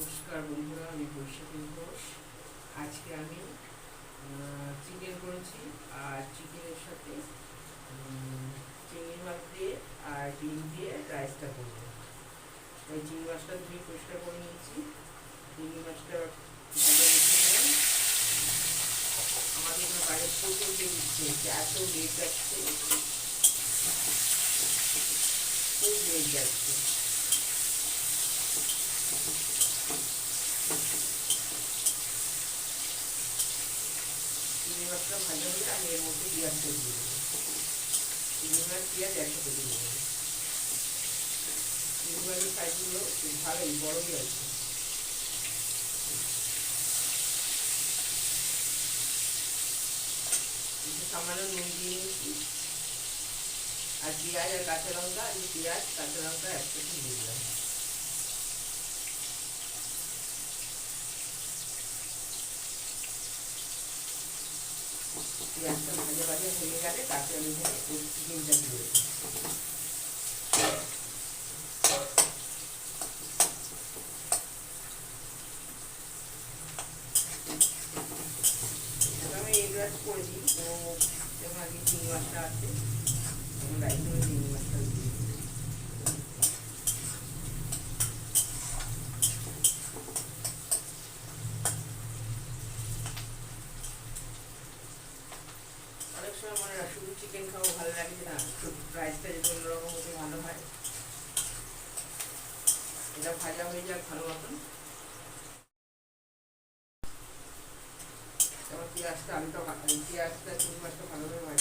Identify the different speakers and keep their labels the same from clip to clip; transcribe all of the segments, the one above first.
Speaker 1: নমস্কার বন্ধুরা, আমি বৈশাখী ঘোষ। আজকে আমি চিকেন করেছি আর চিকেনের সাথে চিংড়ি মাছ দিয়ে আর ডিম দিয়ে রাইসটা করব। তাই চিংড়ি মাছটা ধুয়ে পরিষ্কার করে নিয়েছি। চিংড়ি মাছটা আমাদের এখানে বাইরে প্রচুর লেট দিচ্ছে এত লেট যাচ্ছে, খুব লেট যাচ্ছে চিংড়ি মাছটা ভাজা হলে আমি এর মধ্যে পেঁয়াজটা দিয়ে দেবো চিংড়ি পেঁয়াজ একসাথে দিয়ে দেবো চিংড়ি সাইজগুলো ভালোই বড়ই আছে সামান্য নুন দিয়ে নিয়েছি আর পেঁয়াজ আর কাঁচা লঙ্কা আমি পেঁয়াজ, কাঁচা লঙ্কা একসাথে দিয়ে দিলাম। আমি ওই চিকেনটা দিয়ে দেবো আমি এই গ্লাস করে দিই তো যখন আগে আছে চিংড়ি মাছটা। অনেক সময় মনে হয় শুধু চিকেন খাওয়া ভালো লাগে না ভালো এটা হয়ে ভালো মতন। তারপর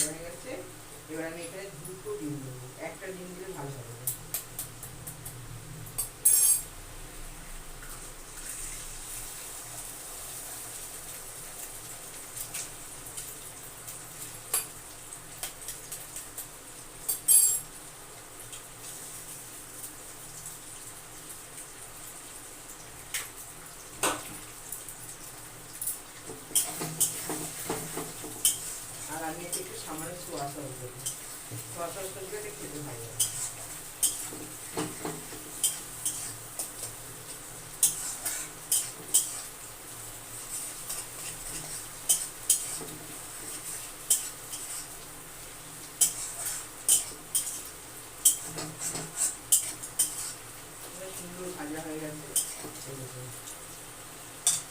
Speaker 1: হয়ে গেছে। এবার আমি এখানে দুটো ডিম দেবো। একটা ডিম দিলে ভালো হবে না। আর আমি এতে একটু সামান্য সোয়া সস দেবো সোয়া সসটা দিলে এটা খেতে ভালো লাগে এটা সুন্দর ভাজা হয়ে গেছে এই দেখুন।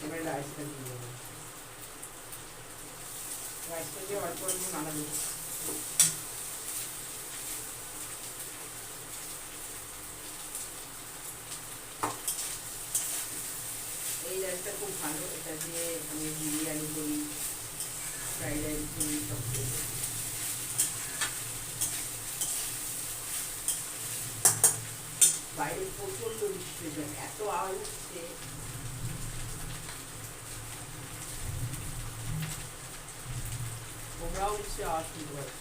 Speaker 1: এবার রাইসটা দিয়ে দেবো রাইসটা দিয়ে অল্প অল্প নাড়া দেবো এই রাইসটা খুব ভালো এটা দিয়ে আমি বিরিয়ানি করি ফ্রাইড রাইস করি সব করি বাইরে প্রচণ্ড বৃষ্টি হয়েছে এত আওয়াজ হচ্ছে তোমরাও নিশ্চয়ই আওয়াজ শুনতে পাচ্ছ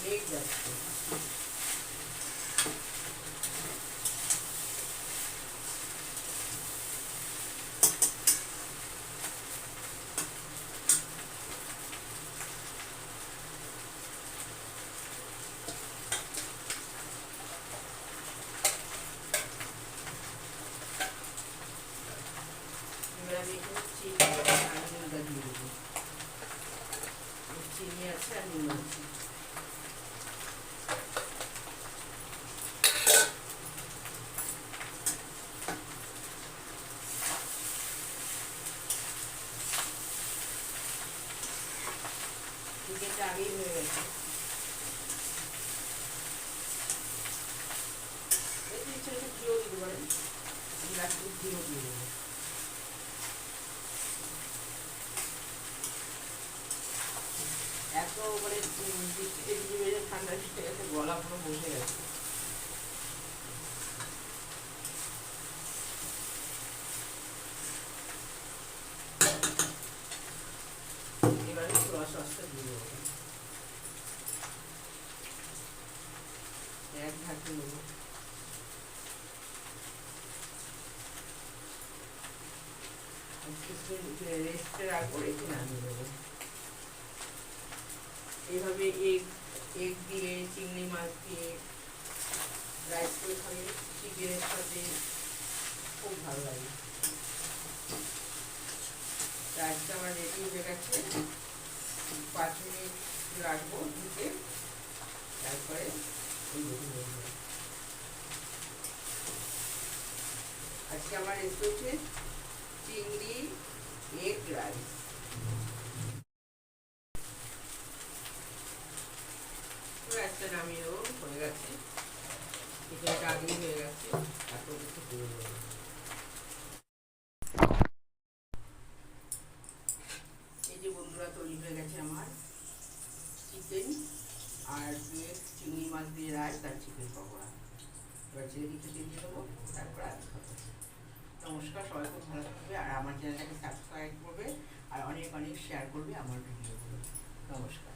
Speaker 1: মেঘ যাচ্ছে এবার আমি এখানে চিনি আর নুনটা দিয়ে দেবো চিনি আছে আর নুন আছে চিকেনটা আগেই হয়ে গেছে একটু দিতে পারেন আমি লাস্টে ঘিও দিয়ে দেবো এত মানে উম বৃষ্টিতে ভিজে ভিজে ঠান্ডা লেগে গেছে গলা পুরো বসে গেছে এবারে সোয়া সসটা দিয়ে দেবো এক ঢাকি নেব রেস্টে রাখব এইভাবে এগ দিয়ে চিংড়ি মাছ দিয়ে রাইস করে খাবে, চিকেনের সাথে খুব ভালো লাগে। রাইসটা আমার রেডি হয়ে গেছে। পাঁচ মিনিট রাখব ঢুকে, তারপরে আজকে আমার রেসিপি হচ্ছে চিংড়ি এগ রাইস হয়ে এই যে বন্ধুরা হয়ে গেছে আমার চিকেন আর চিংড়ি মাছ দিয়ে রাইস আর চিকেন পকোড়া। এবার ছেলেকে খেতে দিয়ে দেবো, তারপর আমি খাব নমস্কার, সবাই ভালো থাকবে আর আমার চ্যানেলটাকে সাবস্ক্রাইব করবে আর অনেক অনেক শেয়ার করবে আমার ভিডিওগুলো নমস্কার।